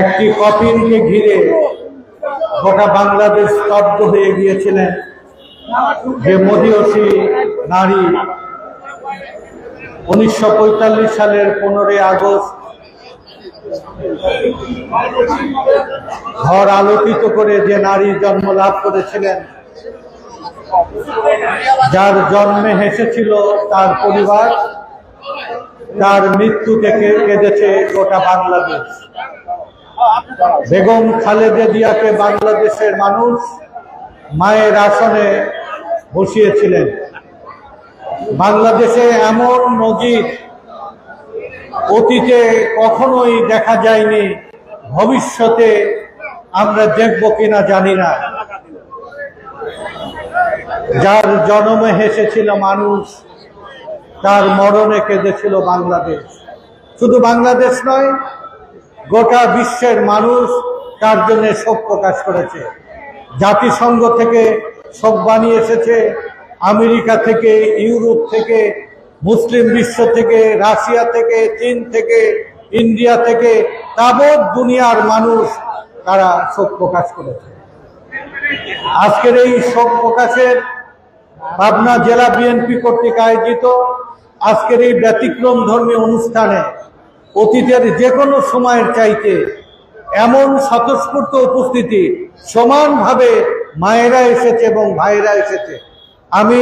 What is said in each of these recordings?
একটি কফিনকে ঘিরে গোটা বাংলাদেশ স্তব্ধ হয়ে গিয়েছিলেন যে মহিয়সী নারী। উনিশশো পঁয়তাল্লিশ সালের পনেরোই আগস্ট ঘর আলোকিত করে যে নারী জন্ম লাভ করেছিলেন, যার জন্মে হেসেছিল তার পরিবার, তার মৃত্যু থেকে কেঁদেছে গোটা বাংলাদেশ। বেগম খালেদা জিয়াকে বাংলাদেশের মানুষ মায়ের আসনে বসিয়েছিলেন। বাংলাদেশে এমন নজির অতীতে কখনোই দেখা যায়নি, ভবিষ্যতে আমরা দেখব কিনা জানি না। যার জন্মে হেসেছিল মানুষ, তার মরণে কেঁদেছিল বাংলাদেশ। শুধু বাংলাদেশ নয় গোটা বিশ্বের মানুষ তার জন্য শোক প্রকাশ করেছে। জাতিসংঘ থেকে শোক বানিয়ে এসেছে, আমেরিকা থেকে, ইউরোপ থেকে, মুসলিম বিশ্ব থেকে, রাশিয়া থেকে, চীন থেকে, ইন্ডিয়া থেকে, তাবৎ দুনিয়ার মানুষ তারা শোক প্রকাশ করেছে। আজকের এই শোক প্রকাশের পাবনা জেলা বিএনপি কর্তৃক আয়োজিত আজকের এই ব্যতিক্রম ধর্মী অনুষ্ঠানে অতীতের যে কোনো সময়ের চাইতে এমন স্বতঃস্ফূর্ত উপস্থিতি সমানভাবে মায়েরা এসেছে এবং ভাইরা এসেছে। আমি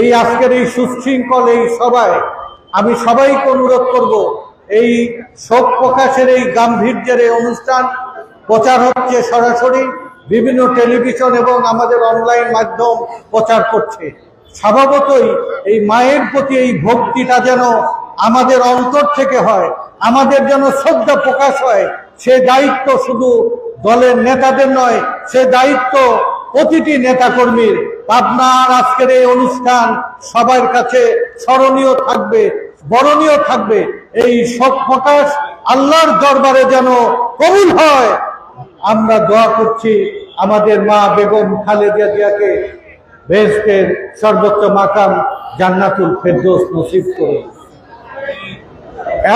এই আজকের এই সুশৃঙ্খল এই সভায় আমি সবাইকে অনুরোধ করব, এই শোক প্রকাশের এই গাম্ভীর্যের এই অনুষ্ঠান প্রচার হচ্ছে সরাসরি, বিভিন্ন টেলিভিশন এবং আমাদের অনলাইন মাধ্যম প্রচার করছে। স্বভাবতই এই মায়ের প্রতি এই ভক্তিটা যেন আমাদের অন্তর থেকে হয় আমাদের যেন শ্রদ্ধা প্রকাশ হয়, সে দায়িত্ব শুধু দলের নেতাদের নয়, সে দায়িত্ব প্রতিটি নেতাকর্মীর। পাবনার আজকের এই অনুষ্ঠান সবার কাছে স্মরণীয় থাকবে, বরণীয় থাকবে। এই শোক প্রকাশ আল্লাহর দরবারে যেন কবুল হয়। আমরা দোয়া করছি আমাদের মা বেগম খালেদা জিয়াকে বেহেস্তের সর্বোচ্চ মাকাম জান্নাতুল ফেরদৌস নসিব করে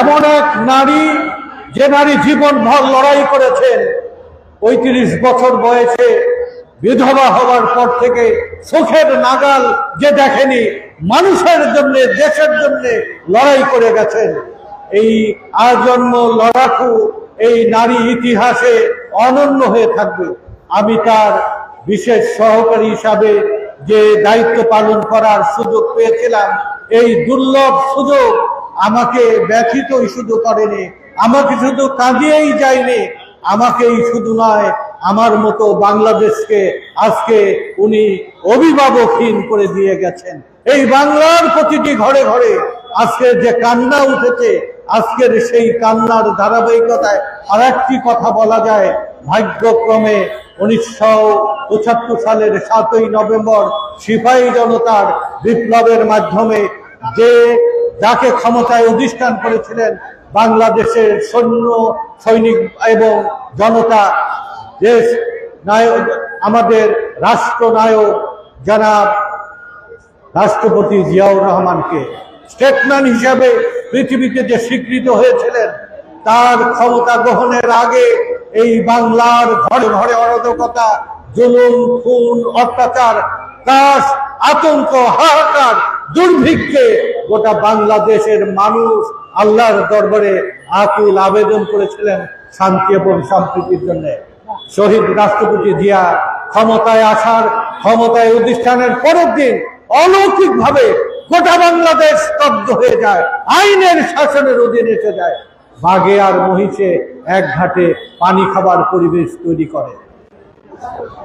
এমন এক নারী যে নারী জীবন ভর লড়াই করেছেন, পঁয়ত্রিশ বছর বয়সে বিধবা হওয়ার পর থেকে সুখের নাগাল যে দেখেনি, মানুষের জন্য, দেশের জন্য লড়াই করে গেছেন। এই আজন্ম লড়াকু এই নারী ইতিহাসে অনন্য হয়ে থাকবে। আমি তার বিশেষ সহকারী হিসাবে যে দায়িত্ব পালন করার সুযোগ পেয়েছিলাম, এই দুর্লভ সুযোগ আমাকে ব্যথিতই শুধু করেনি, আমাকে শুধু কাঁদিয়েই যায়নি আমাকেই শুধু নয়, আমার মতো বাংলাদেশকে আজকে উনি অভিভাবকহীন করে দিয়ে গেছেন। এই বাংলার প্রতিটি ঘরে ঘরে আজকের যে কান্না উঠেছে আজকের সেই কান্নার ধারাবাহিকতায় আর একটি কথা বলা যায়, ভাগ্যক্রমে উনিশশো পঁচাত্তর সালের সাতই নভেম্বর সিপাহী জনতার বিপ্লবের মাধ্যমে যে যাকে ক্ষমতায় অধিষ্ঠান করেছিলেন বাংলাদেশের সৈন্য, সৈনিক এবং জনতা, দেশ নায়ক, আমাদের রাষ্ট্রনায়ক জনাব রাষ্ট্রপতি জিয়াউর রহমানকে। স্টেটম্যান হিসাবে পৃথিবীতে যে স্বীকৃত হয়েছিলেন, তার ক্ষমতা গ্রহণের আগে এই বাংলার ঘরে ঘরে অরাধকতা জুলুম, খুন, অত্যাচার কাশ আতঙ্ক, হাহাকার, দুর্ভিক্ষে গোটা বাংলাদেশের মানুষ আল্লাহর দরবারে আকুল আবেদন করেছিলেন শান্তি এবং সম্প্রীতির জন্য। শহীদ রাষ্ট্রপতি জিয়া ক্ষমতায় আসার, ক্ষমতায় অধিষ্ঠানের পরের দিন অলৌকিকভাবে গোটা বাংলাদেশ স্তব্ধ হয়ে যায়, আইনের শাসনের অধীনে এসে যায়। বাঘে আর মহিষে এক ঘাটে পানি খাবার পরিবেশ তৈরি করে।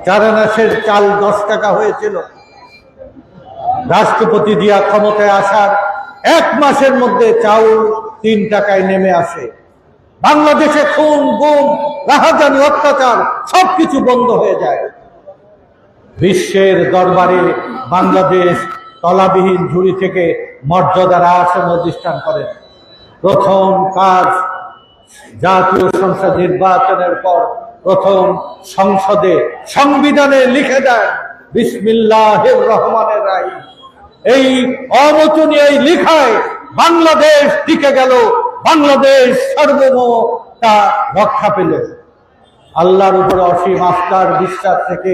চারানাশের চাল দশ টাকা হয়েছিল। রাষ্ট্রপতি দিয়া ক্ষমতায় আসার এক মাসের মধ্যে চাউল তিন টাকায় নেমে আসে। বাংলাদেশে খুন, গুম, রাহাজানি, অত্যাচার সবকিছু বন্ধ হয়ে যায়। বিশ্বের দরবারে বাংলাদেশ তলাবিহীন ঝুড়ি থেকে মর্যাদার আসন অধিষ্ঠান করেন প্রথম কাজ জাতীয় সংসদ নির্বাচনের পর প্রথম সংসদে সংবিধানে লিখে দেন বিসমিল্লাহ রহমানের রাই এই অমোচনীয় এই লিখায় বাংলাদেশ টিকে গেল, বাংলাদেশ সার্বভৌম তা রক্ষা পেল। আল্লাহর উপরে অসীম আস্থার বিশ্বাস থেকে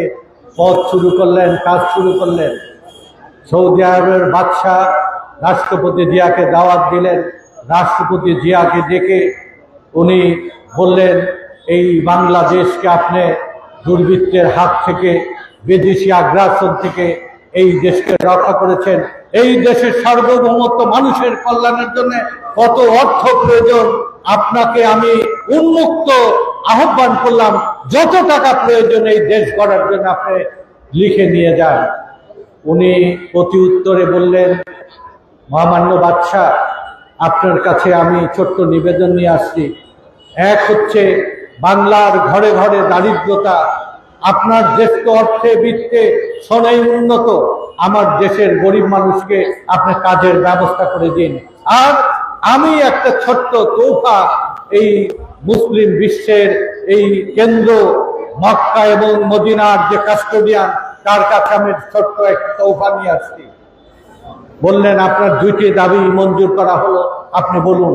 পথ শুরু করলেন, কাজ শুরু করলেন। সৌদি আরবের বাদশাহ রাষ্ট্রপতি জিয়াকে দাওয়াত দিলেন। রাষ্ট্রপতি জিয়াকে ডেকে উনি বললেন এই বাংলাদেশকে আপনি দুর্বৃত্তের হাত থেকে, বিদেশি আগ্রাসন থেকে এই দেশকে রক্ষা করেছেন। এই দেশের সার্বভৌমত্ব মানুষের কল্যাণের জন্য কত অর্থ প্রয়োজন, আপনাকে আমি উন্মুক্ত আহ্বান করলাম, যত টাকা প্রয়োজন এই দেশ গড়ার জন্য আপনি লিখে নিয়ে যান। উনি প্রতি উত্তরে বললেন, মহামান্য বাদশাহ, আপনার কাছে আমি ছোট্ট নিবেদন নিয়ে আসছি। এক হচ্ছে বাংলার ঘরে ঘরে দারিদ্রতা। আপনার দেশ তো অর্থে, বৃত্তে সনাই উন্নত। আমার দেশের গরিব মানুষকে আপনি কাজের ব্যবস্থা করে দিন। আর আমি একটা ছোট্ট তৌফা এই মুসলিম বিশ্বের এই কেন্দ্র, মক্কা এবং মদিনার যে কাস্টোডিয়ান তার কাছে আমি ছোট্ট একটা তৌফা নিয়ে আসছি। বললেন, আপনার দুইটি দাবি মঞ্জুর করা হলো। আপনি বলুন।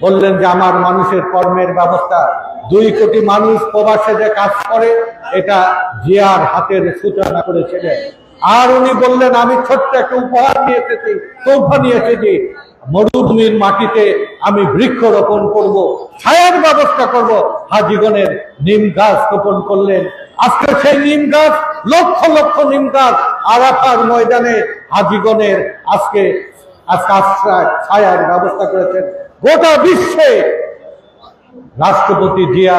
বললেন যে, আমার মানুষের কর্মের ব্যবস্থা। দুই কোটি মানুষ প্রবাসে যে কাজ করে, এটা জিয়ার হাতের সূচনা করেছিলেন। আর উনি বললেন, আমি ছোট্ট একটা উপহার নিয়ে এসেছি তৌফা নিয়ে এসেছি মরুভূমির মাটিতে আমি বৃক্ষ রোপণ করব, ছায়ার ব্যবস্থা করব। হাজিগণের নিম গাছ রোপণ করলেন। আজকে সেই নিম গাছ, লক্ষ লক্ষ নিম গাছ আরাফার ময়দানে হাজিগণের আজকে আজকে আশ্রয় ছায়ার ব্যবস্থা করেছেন। গোটা বিশ্বে রাষ্ট্রপতি জিয়া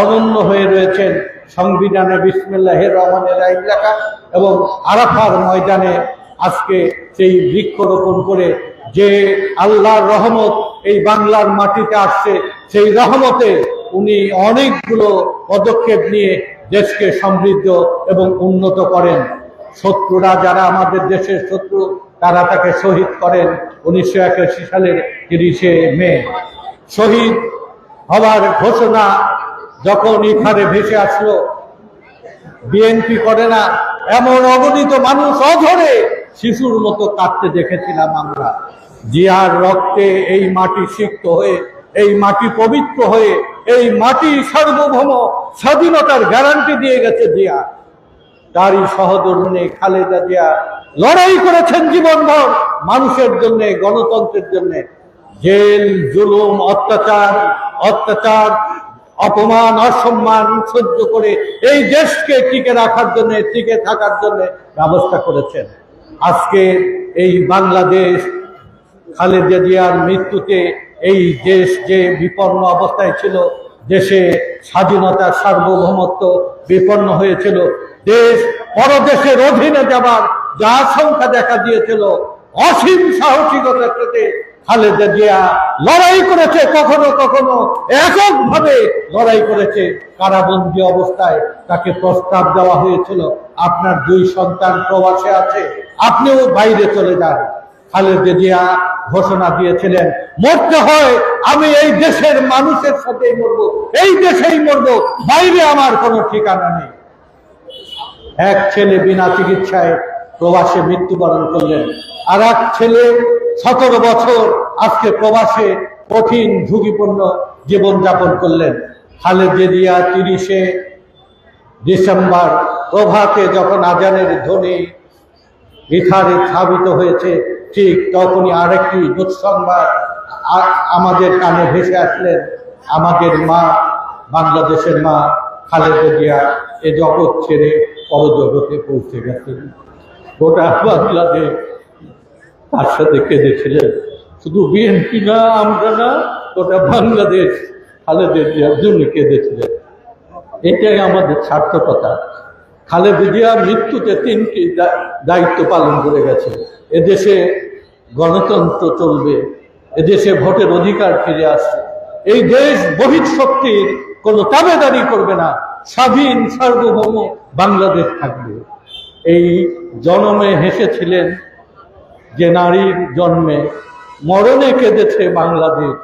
অনন্য হয়ে রয়েছেন সংবিধানে বিসমিল্লাহের রহমানের আইন এবং আরাফার ময়দানে আজকে সেই বৃক্ষরোপণ করে যে আল্লাহর রহমত এই বাংলার মাটিতে আসছে, সেই রহমতে উনি অনেকগুলো পদক্ষেপ নিয়ে দেশকে সমৃদ্ধ এবং উন্নত করেন। শত্রুরা যারা আমাদের দেশের শত্রু, তারা তাকে শহীদ করেন। উনিশশো একাশি সালের তিরিশে মে, শহীদ হওয়ার ঘোষণা যখন ইফারে ভেসে আসলো, বিএনপি করে না, এমন অগণিত মানুষ অধরে শিশুর মতো কাঁদতে দেখেছিলাম আমরা। জিয়ার রক্তে এই মাটি সিক্ত হয়ে, এই মাটি পবিত্র হয়ে, এই মাটি সার্বভৌম স্বাধীনতার গ্যারান্টি দিয়ে গেছে জিয়া। তারই সহধর্মিনী খালেদা জিয়া লড়াই করেছেন জীবনভর মানুষের জন্য, গণতন্ত্রের জন্য। জেল, জুলুম, অত্যাচার অত্যাচার, অপমান, অসম্মান সহ্য করে এই দেশকে টিকে রাখার জন্য, টিকে থাকার জন্য ব্যবস্থা করেছেন। আজকে এই বাংলাদেশ, খালেদা জিয়ার মৃত্যুতে এই দেশ যে বিপন্ন অবস্থায় ছিল, দেশে স্বাধীনতা সার্বভৌমত্ব বিপন্ন হয়েছিল, দেশ পরদেশের অধীনে যাবার যা সংখ্যা দেখা দিয়েছিল, অসীম সাহসিকতার সাথে খালেদা জিয়া লড়াই করেছে, কখনো কখনো এককভাবে লড়াই করেছে। কারাবন্দী অবস্থায় তাকে প্রস্তাব দেওয়া হয়েছিল, আপনার দুই সন্তান প্রবাসে আছে, আপনিও বাইরে চলে যান। খালেদা জিয়া ঘোষণা দিয়েছিলেন, মরতে হয়, আমি এই দেশের মানুষের সাথেই মরবো, এই দেশেই মরবো, বাইরে আমার কোনো ঠিকানা নেই। এক ছেলে বিনা চিকিৎসায় প্রবাসে মৃত্যুবরণ করলেন। আর এক ছেলে, সতেরো বছর, আজকে প্রবাসে কঠিন, ঝুঁকিপূর্ণ জীবনযাপন করলেন। খালেদা জিয়া তিরিশে ডিসেম্বর প্রভাতে যখন আজানের ধ্বনি ইথারে স্থাপিত হয়েছে, ঠিক তখনই আরেকটি দুঃসংবাদ আমাদের কানে ভেসে আসলেন। আমাদের মা, বাংলাদেশের মা খালেদা এ জগৎ ছেড়ে পরজগতে পৌঁছে গেছেন। গোটা বাংলাদেশ তার সাথে কেঁদেছিলেন। শুধু বিএনপি না, আমরা না, গোটা বাংলাদেশ খালেদা জিয়ার জন্য কেঁদেছিলেন। এটাই আমাদের সার্থকতা। খালেদা জিয়া মৃত্যুতে তিনটি দায়িত্ব পালন করে গেছে এদেশে গণতন্ত্র চলবে, এদেশে ভোটের অধিকার ফিরে আসছে। এই দেশ বহির শক্তির কোনো তাবেদারি করবে না। স্বাধীন, সার্বভৌম বাংলাদেশ থাকবে। এই জনমে হেসেছিলেন যে নারীর জন্মে মরণে কেঁদেছে বাংলাদেশ।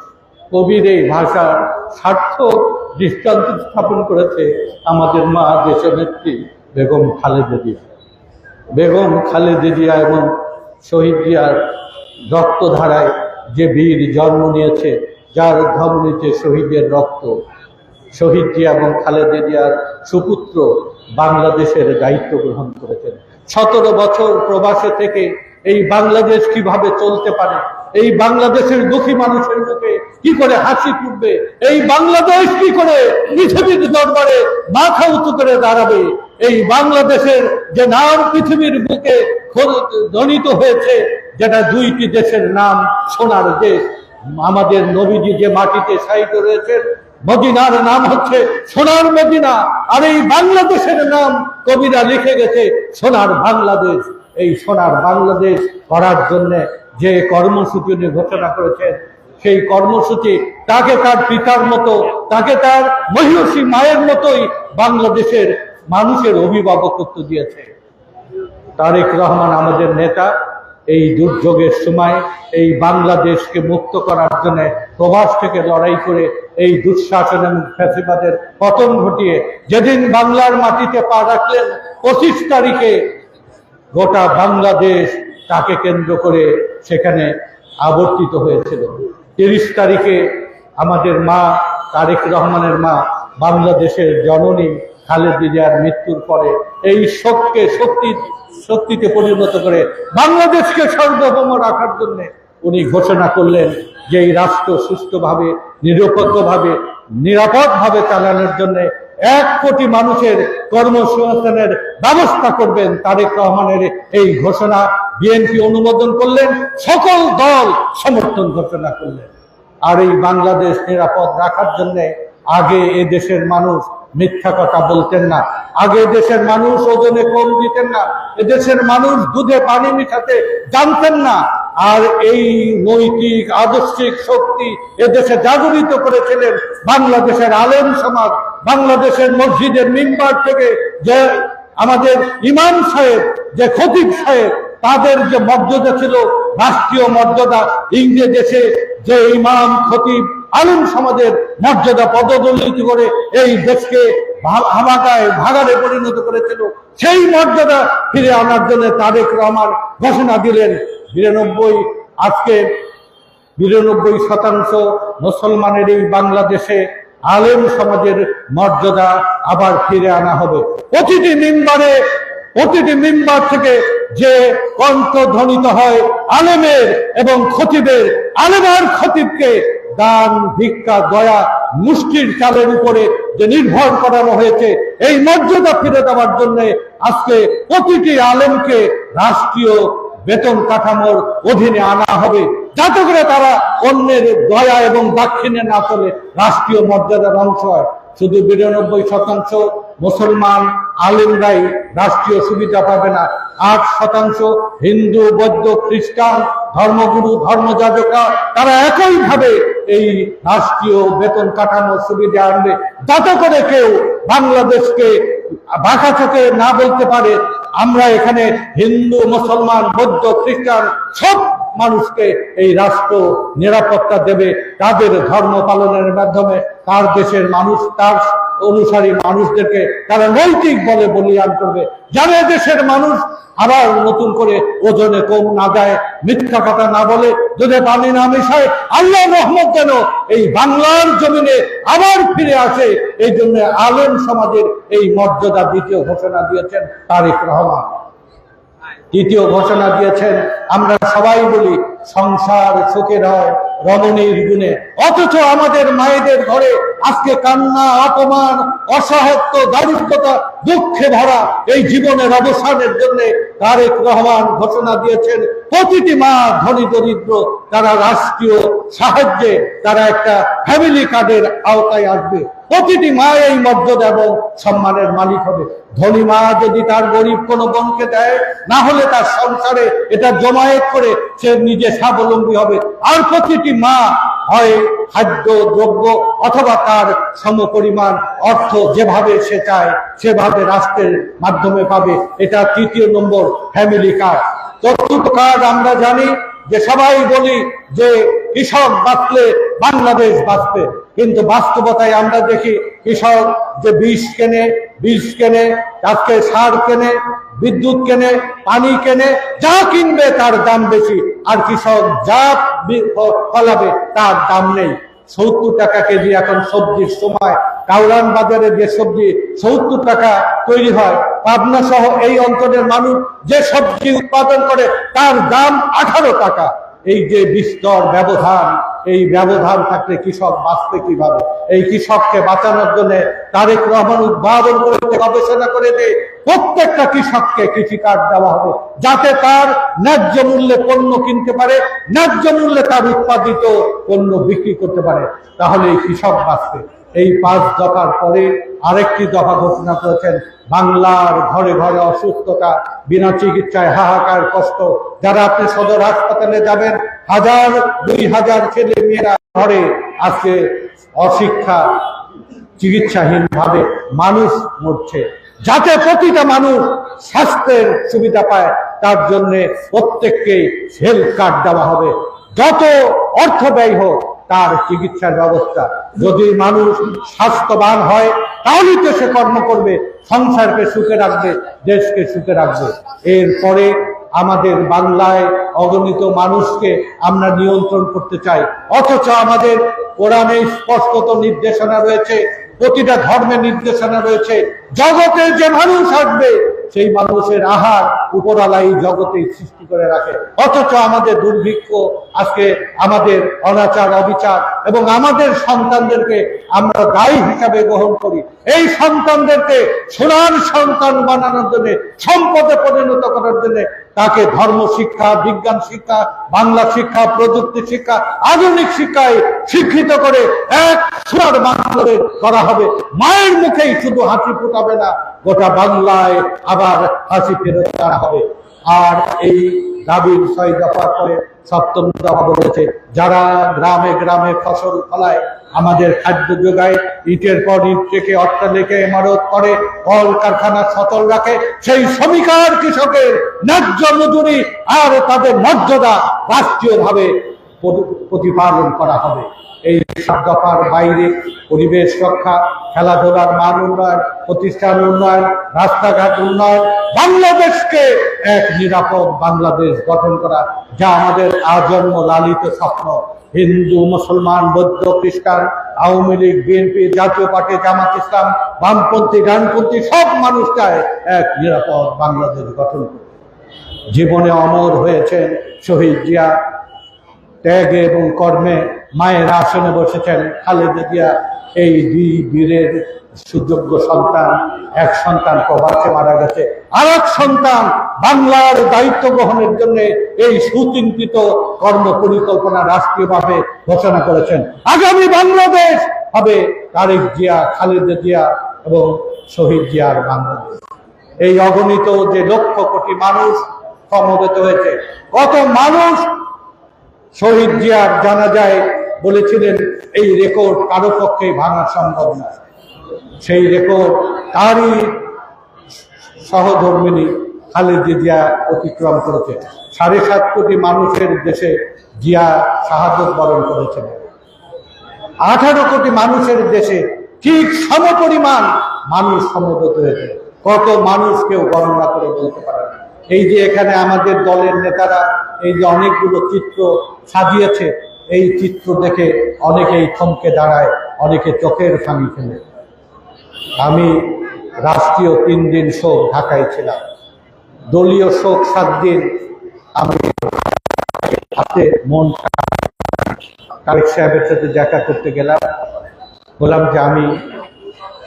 কবির এই ভাষার সার্থক দৃষ্টান্ত স্থাপন করেছে আমাদের মা দেশনেত্রী বেগম খালেদা জিয়া। বেগম খালেদা জিয়া এবং শহীদ জিয়ার রক্তধারায় যে বীর জন্ম নিয়েছে, যার ধমনীতে শহীদের রক্ত, শহীদ জিয়া এবং খালেদা জিয়ার সুপুত্র বাংলাদেশের দায়িত্ব গ্রহণ করেছেন। সতেরো বছর প্রবাসে থেকে এই বাংলাদেশ কীভাবে চলতে পারে? এই বাংলাদেশের দুঃখী মানুষের মুখে কি করে হাসি ফুটবে? এই বাংলাদেশ কি করে পৃথিবীর দরবারে মাথা উঁচু করে দাঁড়াবে? এই বাংলাদেশের যে নাম পৃথিবীর বুকে ধ্বনিত হয়েছে, যেটা দুইটি দেশের নাম, সোনার দেশ। আমাদের নবীজি যে মাটিতে সাহিত্য রয়েছেন মদিনার নাম হচ্ছে সোনার মদিনা। আর এই বাংলাদেশের নাম কবিরা লিখে গেছে, সোনার বাংলাদেশ। এই সোনার বাংলাদেশ করার জন্য যে কর্মসূচি উনি ঘোষণা করেছেন, সেই কর্মসূচি তাকে তার পিতার মতো, তাকে তার মহিষী মায়ের মতোই বাংলাদেশের মানুষের অভিভাবকত্ব দিয়েছে। তারেক রহমান আমাদের নেতা এই দুর্যোগের সময় এই বাংলাদেশকে মুক্ত করার জন্য প্রবাস থেকে লড়াই করে এই দুঃশাসন এবং ফ্যাসিবাদের পতন ঘটিয়ে যেদিন বাংলার মাটিতে পা রাখলেন পঁচিশ তারিখে গোটা বাংলাদেশ তাকে কেন্দ্র করে সেখানে আবর্তিত হয়েছিল। তিরিশ তারিখে আমাদের মা তারেক রহমানের মা বাংলাদেশের জননী খালেদা জিয়ার মৃত্যুর পরে এই শোককে, শক্তি, শক্তিতে পরিণত করে বাংলাদেশকে সার্বভৌম রাখার জন্য উনি ঘোষণা করলেন যে এই রাষ্ট্র সুস্থভাবে, নিরপেক্ষভাবে, নিরাপদভাবে চালানোর জন্য এক কোটি মানুষের কর্মসংস্থানের ব্যবস্থা করবেন তারেক রহমানের এই ঘোষণা। বিএনপি অনুমোদন করলেন, সকল দল সমর্থন ঘোষণা করলেন। আর এই বাংলাদেশ নিরাপদ রাখার জন্য আগে এ দেশের মানুষ মিথ্যা কথা বলতেন না। আগে দেশের মানুষ ওজনে কম দিতেন না। এদেশের মানুষ দুধে পানি মিশাতে জানতেন না। আর এই নৈতিক, আদর্শিক শক্তি এদেশে জাগরিত করেছিলেন বাংলাদেশের আলেম সমাজ, বাংলাদেশের মসজিদের মিম্বার থেকে যে আমাদের ইমাম সাহেব, যে খতিব সাহেব, তাদের যে মর্যাদা ছিল, রাষ্ট্রীয় মর্যাদা ইংরেজ দেশে যে ইমাম, খতিব আলম সমাজের মর্যাদা পদদলিত করে এই দেশকে হামাকায় ভাগারে পরিণত করেছিল। সেই মর্যাদা ফিরে আনার জন্য তারেক রহমান ঘোষণা দিলেন, বিরানব্বই, আজকে বিরানব্বই শতাংশ মুসলমানের এই বাংলাদেশে আলেম সমাজের মর্যাদা আবার ফিরে আনা হবে। প্রতিটি মিম্বারে, প্রতিটি মিম্বার থেকে যে কণ্ঠ ধ্বনিত হয় আলেমের এবং খতিবের, আলেমার খতিবকে দান, ভিক্ষা, দয়া, মুষ্টির চালের উপরে যে নির্ভর করানো হয়েছে, এই মর্যাদা ফিরে দেওয়ার জন্য আজকে প্রতিটি আলেমকে রাষ্ট্রীয় বেতন কাঠামোর অধীনে আনা হবে। যাতে করে তারা অন্যের দয়া এবং দাক্ষিণে না চলে রাষ্ট্রীয় মর্যাদার অংশ হয়। শুধু বিরানব্বই শতাংশ মুসলমান আলিমরাই রাষ্ট্রীয় সুবিধা পাবে না, আট শতাংশ হিন্দু, বৌদ্ধ, খ্রিস্টান, ধর্মগুরু ধর্মযাজকরা তারা একইভাবে এই রাষ্ট্রীয় বেতন কাঠামো সুবিধা আনবে। যাতে করে কেউ বাংলাদেশকে বাঁকা চোখে না বলতে পারে, আমরা এখানে হিন্দু, মুসলমান, বৌদ্ধ, খ্রিস্টান সব মানুষকে এই রাষ্ট্র নিরাপত্তা দেবে, তাদের ধর্ম পালনের মাধ্যমে, তার দেশের মানুষ, তার অনুসারী মানুষদেরকে তারা নৈতিক বলে বলিয়ান করবে। যারা দেশের মানুষ আবার নতুন করে ওজনে কম না যায় মিথ্যা কথা না বলে, যদি পানি না মিশায়, আল্লাহ রহমত যেন এই বাংলার জমিনে আবার ফিরে আসে। এই জন্য আলেম সমাজের এই মর্যাদা দ্বিতীয় ঘোষণা দিয়েছেন তারেক রহমান। দ্বিতীয় ঘোষণা দিয়েছেন, আমরা সবাই বলি, সংসার সুখের হয় রমণীর গুণে। অথচ আমাদের মায়েদের ঘরে আজকে কান্না, অপমান, অসহায়ত্ব, দারিদ্রতা, দুঃখে ভরা এই জীবনের অবসানের জন্য তারেক রহমান ঘোষণা দিয়েছেন, প্রতিটি মা ধনী দরিদ্র, তারা রাষ্ট্রীয় সাহায্যে তারা একটা ফ্যামিলি কার্ডের আওতায় আসবে। প্রতিটি মা এই মর্যাদা এবং সম্মানের মালিক হবে। ধনী মা যদি তার গরিব কোনো বোনকে দেয়, না হলে তার সংসারে এটা জমায়েত করে সে নিজে স্বাবলম্বী হবে। আর প্রতিটি মা হয় খাদ্য, দ্রব্য অথবা তার সমপরিমাণ অর্থ যেভাবে সে চায়, সেভাবে রাষ্ট্রের মাধ্যমে পাবে। এটা তৃতীয় নম্বর ফ্যামিলি কার্ড চতুর্থ কার্ড আমরা জানি যে সবাই বলি যে কৃষক বাঁচলে বাংলাদেশ বাঁচবে, কিন্তু বাস্তবতায় আমরা দেখি কৃষক যে বিষ কেনে বীজ কেনে, আজকে সার কেনে, বিদ্যুৎ কেনে, পানি কেনে, যা কিনবে তার দাম বেশি, আর কৃষক যা ফলাবে তার দাম নেই। সত্তর টাকা কেজি এখন সবজির সময়। কাউরান বাজারে যে সবজি সত্তর টাকা তৈরি হয়, পাবনা সহ এই অঞ্চলের মানুষ যে সবজি উৎপাদন করে, তার দাম আঠারো টাকা। এই যে বিস্তর ব্যবধান, এই ব্যবধান থাকলে কৃষক বাঁচবে কীভাবে? এই কৃষককে বাঁচানোর জন্য তারেক রহমান উদ্ভাবন করে গবেষণা করে যে প্রত্যেকটা কৃষককে কৃষি কার্ড দেওয়া হবে যাতে তার ন্যায্য মূল্যে পণ্য কিনতে পারে, ন্যায্য মূল্যে তার উৎপাদিত পণ্য বিক্রি করতে পারে। তাহলে এই কৃষক বাঁচবে। এই পাঁচ দফার পরে আরেকটি দফা ঘোষণা করেছেন, বাংলার ঘরে ঘরে অসুস্থতা, বিনা চিকিৎসায় হাহাকার, কষ্ট। যারা আপনি সদর হাসপাতালে যাবেন, হাজার, দুই হাজার ছেলে মেয়েরা ঘরে আজকে অশিক্ষা চিকিৎসাহীন ভাবে মানুষ মরছে। যাতে প্রতিটা মানুষ স্বাস্থ্যের সুবিধা পায়, তার জন্য প্রত্যেককে হেলথ কার্ড দেওয়া হবে। যত অর্থ ব্যয় হোক, তার চিকিৎসার ব্যবস্থা। যদি মানুষ স্বাস্থ্যবান হয়, তাহলেই তো সে কর্ম করবে, সংসারকে সুখে রাখবে, দেশকে সুখে রাখবে। এরপরে আমাদের বাংলায় অগণিত মানুষকে আমরা নিয়ন্ত্রণ করতে চাই। অথচ আমাদের কোরআনে স্পষ্টত নির্দেশনা রয়েছে প্রতিটা ধর্মের নির্দেশনা রয়েছে। জগতে যে মানুষ আসবে, সেই মানুষের আহার উপরালাই জগতে সৃষ্টি করে রাখে। অথচ আমাদের দুর্ভিক্ষ, আজকে আমাদের অনাচার, অবিচার এবং আমাদের সন্তানদেরকে আমরা দায়ী হিসাবে গ্রহণ করি। এই সন্তানদেরকে সোনার সন্তান বানানোর জন্য, সম্পদে পরিণত করার জন্য তাকে ধর্ম শিক্ষা, বিজ্ঞান শিক্ষা, বাংলা শিক্ষা, প্রযুক্তি শিক্ষা, আধুনিক শিক্ষায় শিক্ষিত করে এক সোনার বাংলাদেশ করা হবে। মায়ের মুখেই শুধু হাসি ফুটাবে না, গোটা বাংলায় আবার হাসি ফেরত করা হবে। আর এই দাবির ছয় দফার পরে সপ্তম দফা বলেছে, যারা গ্রামে গ্রামে ফসল ফলায় আমাদের খাদ্য যোগায়, ইটের পর ইট থেকে অট্টালিকা ইমারত করে, কল কারখানা সচল রাখে, সেই শ্রমিকার কৃষকের ন্যায্য মজুরি আর তাদের মর্যাদা রাষ্ট্রীয়ভাবে ভাবে প্রতিপালন করা হবে। এই সাত দফার বাইরে, পরিবেশ রক্ষা, খেলাধুলার মান উন্নয়ন, প্রতিষ্ঠান উন্নয়ন, রাস্তাঘাট উন্নয়ন, বাংলাদেশকে এক নিরাপদ বাংলাদেশ গঠন করা, যা আমাদের আজন্ম লালিত স্বপ্ন। হিন্দু, মুসলমান, বৌদ্ধ, খ্রিস্টান, আওয়ামী লীগ, বিএনপি, জাতীয় পার্টি, জামাত ইসলাম, বামপন্থী, ডানপন্থী, সব মানুষ চায় এক নিরাপদ বাংলাদেশ গঠন জীবনে অমর হয়েছেন শহীদ জিয়া ত্যাগে এবং কর্মে মায়ের আসনে বসেছেন খালেদা জিয়া, এই দুই বীরের সুযোগ্য সন্তান, এক সন্তান প্রবাসে মারা গেছে। আর এক সন্তান বাংলার দায়িত্ব গ্রহণের জন্য এই সুচিন্তিত কর্ম পরিকল্পনা রাষ্ট্রীয়ভাবে ঘোষণা করেছেন। আগামী বাংলাদেশ হবে তারেক জিয়া, খালেদা জিয়া এবং শহীদ জিয়ার বাংলাদেশ। এই অগণিত যে লক্ষ কোটি মানুষ সমবেত হয়েছে, কত মানুষ শহীদ জিয়ার জানা যায় বলেছিলেন, এই রেকর্ড কারও পক্ষে ভাঙা সম্ভব না। সেই রেকর্ড তারই সহধর্মিনী খালেদা জিয়া অতিক্রম করেছে। সাড়ে সাত কোটি মানুষের দেশে জিয়া শাহাদত বরণ করেছিলেন আঠারো কোটি মানুষের দেশে ঠিক সমপরিমাণ মানুষ সমবেত হয়েছে। কত মানুষ কেউ গণনা করে বলতে পারে না। এই যে এখানে আমাদের দলের নেতারা, এই যে অনেকগুলো চিত্র সাজিয়েছে, এই চিত্র দেখে অনেকেই থমকে দাঁড়ায়, অনেকে চোখের ফানি ফেলে। আমি রাষ্ট্রীয় তিন দিন শোক ঢাকায় ছিলাম। দলীয় শোক সাত দিন আমি হাতে মন তারেক সাহেবের সাথে দেখা করতে গেলাম। বললাম যে আমি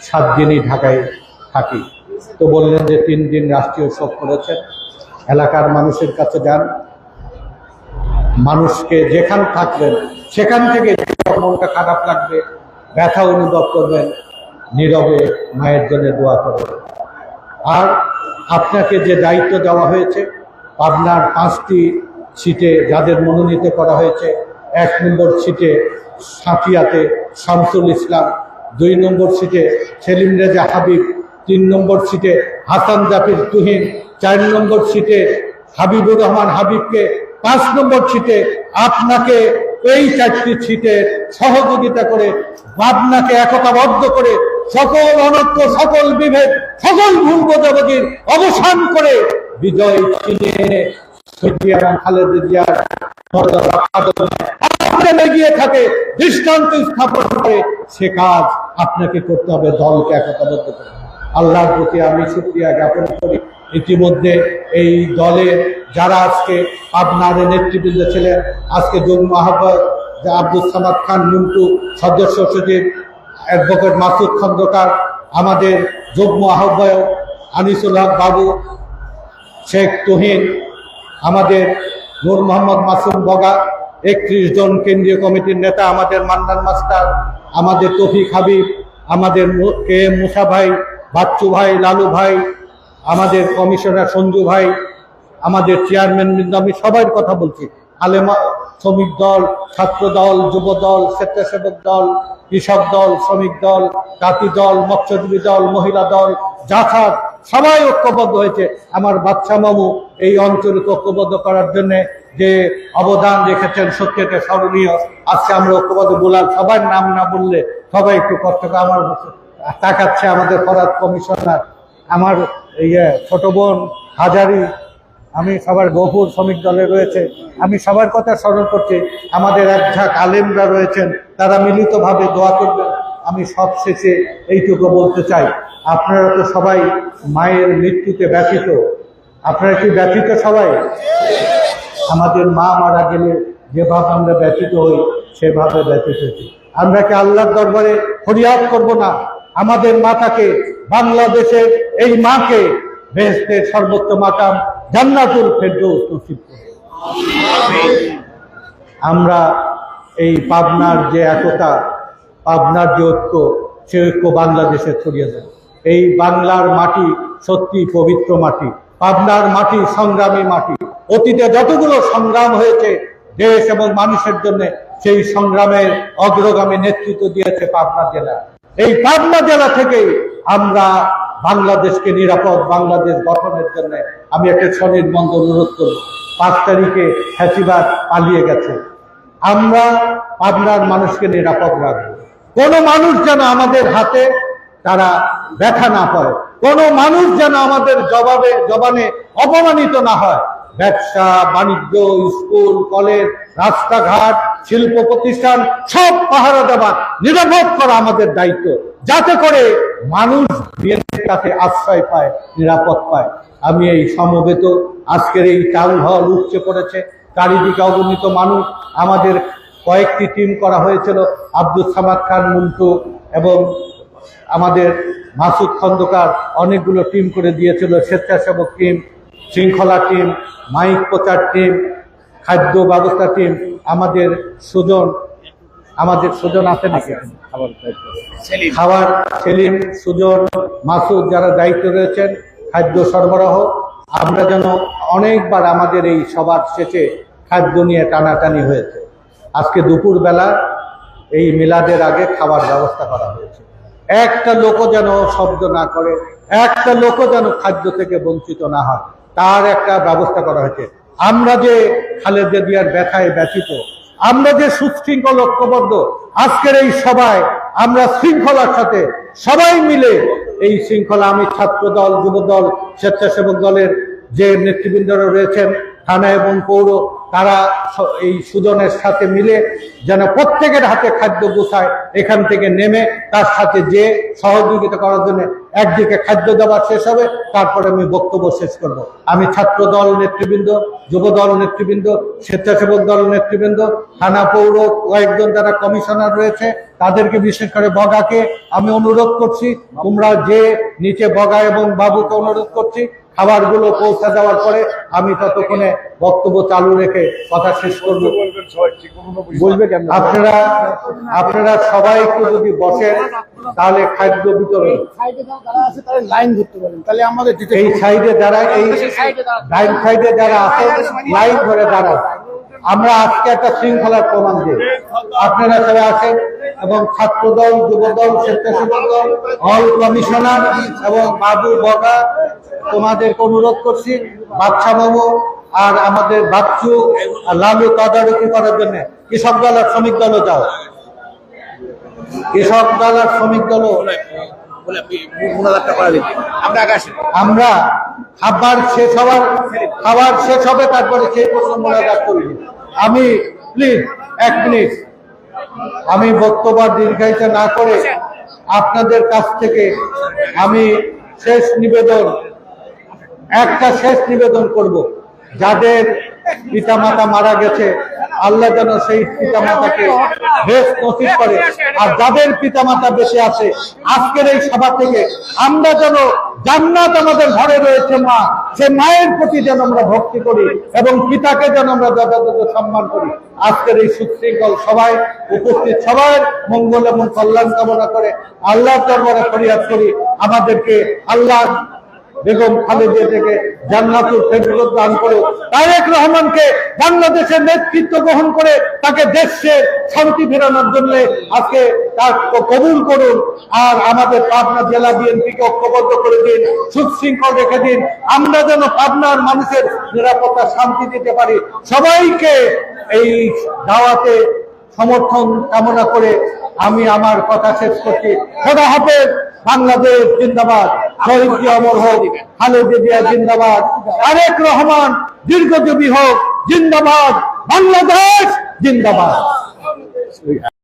সাত দিনই ঢাকায় থাকি। তো বললেন যে তিন দিন রাষ্ট্রীয় শোক করেছেন। এলাকার মানুষের কাছে যান। মানুষকে যেখান থাকবেন, সেখান থেকে মনটা খারাপ লাগবে, ব্যথা অনুভব করবেন, নীরবে মায়ের জন্য দোয়া করবেন। আর আপনাকে যে দায়িত্ব দেওয়া হয়েছে, পাবনার পাঁচটি সিটে যাদের মনোনীত করা হয়েছে, এক নম্বর সিটে সাঁথিয়াতে শামসুল ইসলাম, দুই নম্বর সিটে সেলিম রেজা হাবিব তিন নম্বর সিটে হাসান জাফির তুহিন, চার নম্বর সিটে হাবিবুর রহমান হাবিবকে, পাঁচ নম্বর সিটে আপনাকে এই চারটি সিটে সহযোগিতা করে আপনাকে একতাবদ্ধ করে, সকল অনৈক্য সকল বিভেদ, সকল ভুল বোঝাবুঝির অবসান করে বিজয় ছিনিয়ে এনে থাকে, দৃষ্টান্ত স্থাপন করে, সে কাজ আপনাকে করতে হবে, দলকে একতাবদ্ধ করে আল্লাহর প্রতি আমি শুক্রিয়া জ্ঞাপন করি। ইতিমধ্যে এই দলের যারা আজকে আপনার নেতৃবৃন্দ ছিলেন, আজকে যুগ্ম আহ্বায়ক আব্দুল সামাদ খান মিন্টু, সদস্য সচিব অ্যাডভোকেট মাসুদ খন্দকার, আমাদের যুগ্ম আহ্বায়ক আনিসুল হক বাবু, শেখ তুহিন, আমাদের নূর মোহাম্মদ মাসুম বগা, একত্রিশ জন কেন্দ্রীয় কমিটির নেতা, আমাদের মান্নান মাস্টার, আমাদের তফিক হাবিব, আমাদের কে এম মুসা ভাই বাচ্চু ভাই, লালু ভাই, আমাদের কমিশনার সঞ্জু ভাই, আমাদের চেয়ারম্যান বৃন্দ, আমি সবার কথা বলছি। আলেমা, শ্রমিক দল, ছাত্র দল, যুব দল, স্বেচ্ছাসেবক দল, কৃষক দল, শ্রমিক দল, জাতি দল, মৎস্যজীবী দল, মহিলা দল জাথার সবাই ঐক্যবদ্ধ হয়েছে। আমার বাচ্চা মামু এই অঞ্চলকে ঐক্যবদ্ধ করার জন্য যে অবদান রেখেছেন সত্যি এটা স্মরণীয়, আজকে আমরা ঐক্যবদ্ধ বলার সবার নাম না বললে সবাই একটু কষ্ট আমার তাকাচ্ছে আমাদের ফরাদ কমিশনার, আমার ইয়ে ছোট বোন হাজারি, আমি সবার গফুর শ্রমিক দলে রয়েছে, আমি সবার কথা স্মরণ করছি, আমাদের এক ঝাঁক আলেমরা রয়েছেন, তারা মিলিতভাবে দোয়া করবেন, আমি সবশেষে এইটুকু বলতে চাই, আপনারা তো সবাই মায়ের মৃত্যুতে ব্যথিত, আপনারা কি ব্যথিত সবাই? আমাদের মা মারা গেলে যেভাবে আমরা ব্যথিত হই, সেভাবে ব্যথিত হই। আমরা কি আল্লাহর দরবারে ফরিয়াদ করব না? আমাদের মাতাকে, বাংলাদেশের এই মাকে বেহেস্তের সর্বোচ্চ মাকাম জান্নাতুল ফেরদৌস নসিব। আমরা এই পাবনার যে একতা, পাবনার যে ঐক্য, সে ঐক্য বাংলাদেশে ছড়িয়ে দেব এই বাংলার মাটি সত্যি পবিত্র মাটি, পাবনার মাটি সংগ্রামী মাটি। অতীতে যতগুলো সংগ্রাম হয়েছে দেশ এবং মানুষের জন্য, সেই সংগ্রামের অগ্রগামী নেতৃত্ব দিয়েছে পাবনা জেলা। এই পাবনা জেলা থেকেই আমরা বাংলাদেশকে নিরাপদ বাংলাদেশ গঠনের জন্য আমি একটা স্বনির্বন্ধ অনুরোধ করব। পাঁচ তারিখে ফ্যাসিবাদ পালিয়ে গেছে। আমরা পাবনার মানুষকে নিরাপদ রাখব। কোন মানুষ যেন আমাদের হাতে তারা ব্যথা না পায়। কোন মানুষ যেন আমাদের জবাবে জবানে অপমানিত না হয়। ব্যবসা, বাণিজ্য, স্কুল, কলেজ, রাস্তাঘাট, শিল্প প্রতিষ্ঠান, সব পাহারা দেওয়া নিরাপদ করা আমাদের দায়িত্ব। যাতে করে মানুষ বিএনপির কাছে আশ্রয় পায়, নিরাপদ পায়। আমি এই সমবেত, আজকের এই টাউন হল উপচে পড়েছে, চারিদিকে অগণিত মানুষ, আমাদের কয়েকটি টিম করা হয়েছিল, আব্দুল সামাদ খান, মুন্টু এবং আমাদের মাসুদ খন্দকার অনেকগুলো টিম করে দিয়েছিল, স্বেচ্ছাসেবক টিম শৃঙ্খলা টিম, মাইক প্রচার টিম, খাদ্য ব্যবস্থা টিম, আমাদের সুজন আমাদের সুজন আছে নাকি? খাবার সেলিম, সুজন, মাসুদ যারা দায়িত্ব রয়েছেন, খাদ্য সরবরাহ, আমরা যেন অনেকবার আমাদের এই সবার শেষে খাদ্য নিয়ে টানাটানি হয়েছে। আজকে দুপুরবেলা এই মিলাদের আগে খাবার ব্যবস্থা করা হয়েছে। একটা লোকও যেন শব্দ না করে, একটা লোকও যেন খাদ্য থেকে বঞ্চিত না হয়। তার একটা ব্যবস্থা করা হয়েছে। আমরা যে খালেদা জিয়ার ব্যথায় ব্যথিত, আমরা যে সুশৃঙ্খল ঐক্যবদ্ধ, আজকের এই সভায় আমরা শৃঙ্খলার সাথে সবাই মিলে এই শৃঙ্খলা আমি ছাত্র দল যুব দল স্বেচ্ছাসেবক দলের যে নেতৃবৃন্দরা রয়েছেন থানা এবং পৌর, তারা এই সুজনের সাথে মিলে যেন প্রত্যেকের হাতে খাদ্য গুছায়, এখান থেকে নেমে তার সাথে যে সহযোগিতা করার জন্য একদিকে খাদ্য দেওয়া শেষ হবে, তারপরে আমি বক্তব্য শেষ করব। আমি ছাত্র দল নেতৃবৃন্দ, যুব দল নেতৃবৃন্দ, স্বেচ্ছাসেবক দল নেতৃবৃন্দ, থানা পৌর কয়েকজন যারা কমিশনার রয়েছে, তাদেরকে বিশেষ করে বগাকে আমি অনুরোধ করছি, তোমরা যে নিচে বগা এবং বাবুকে অনুরোধ করছি খাবারগুলো পৌঁছে দেওয়ার পরে আমি ততক্ষণে বক্তব্য চালু রেখে কথা শেষ করব। বলবে কেন? আপনারা আপনারা সবাই একটু যদি বসেন তাহলে খাদ্য বিতরণ। সাইডে যারা আছে তারা লাইন ধরতে পারেন তাহলে আমাদের এই সাইডে যারা এই ডাইন সাইডে যারা আছে লাইন ধরে দাঁড়ান। আমরা আজকে একটা শৃঙ্খলার প্রমাণ দিই। আপনারা সবাই আছেন এবং ছাত্র দল যুব দল স্বেচ্ছাসেবক দল, হল কমিশনার এবং বাবু বগা, তোমাদেরকে অনুরোধ করছি বাচ্চা বাবু আর আমাদের বাচ্চু লালু তদারকি করার জন্য। কৃষক দল আর শ্রমিক দলও যাও। কৃষক দল আর শ্রমিক দলও আমরা খাবার শেষ হওয়ার, খাবার শেষ হবে, তারপরে সেই প্রশ্ন মোনাজাত করবি আমি প্লিজ এক মিনিট আমি বক্তব্য দীর্ঘায়িত না করে আপনাদের কাছ থেকে আমি শেষ নিবেদন, একটা শেষ নিবেদন করব। যাদের পিতামাতা মারা গেছে আল্লাহ যেন সেই পিতামাতাকে বেশ নসিব করে আর যাদের পিতামাতা বেঁচে আছে, আজকের এই সভা থেকে আমরা যেন জান্নাত আমাদের ঘরে রয়েছে মা সে মায়ের প্রতি যেন আমরা ভক্তি করি এবং পিতাকে যেন আমরা যথাযথ সম্মান করি। আজকের এই সুশৃঙ্খল সবাই উপস্থিত সবাই মঙ্গল এবং কল্যাণ কামনা করে আল্লাহর দরবারে ফরিয়াদ করি। আমাদেরকে আল্লাহ বেগম খালেদা থেকে জান্নাতুল ফেরদৌস দান করে তারেক রহমানকে বাংলাদেশের নেতৃত্ব গ্রহণ করে তাকে দেশের শান্তি ফেরানোর জন্য আজকে তার কবুল করুন। আর আমাদের পাবনা জেলা বিএনপিকে ঐক্যবদ্ধ করে দিন, সুশৃঙ্খল রেখে দিন। আমরা যেন পাবনার মানুষের নিরাপত্তা শান্তি দিতে পারি। সবাইকে এই দাওয়াতে সমর্থন কামনা করে আমি আমার কথা শেষ করছি। খোদা হাফেজ। বাংলাদেশ জিন্দাবাদ, শহীদ অমর হোক, খালেদা জিয়া জিন্দাবাদ আরেক রহমান দীর্ঘজীবী হোক, জিন্দাবাদ, বাংলাদেশ জিন্দাবাদ।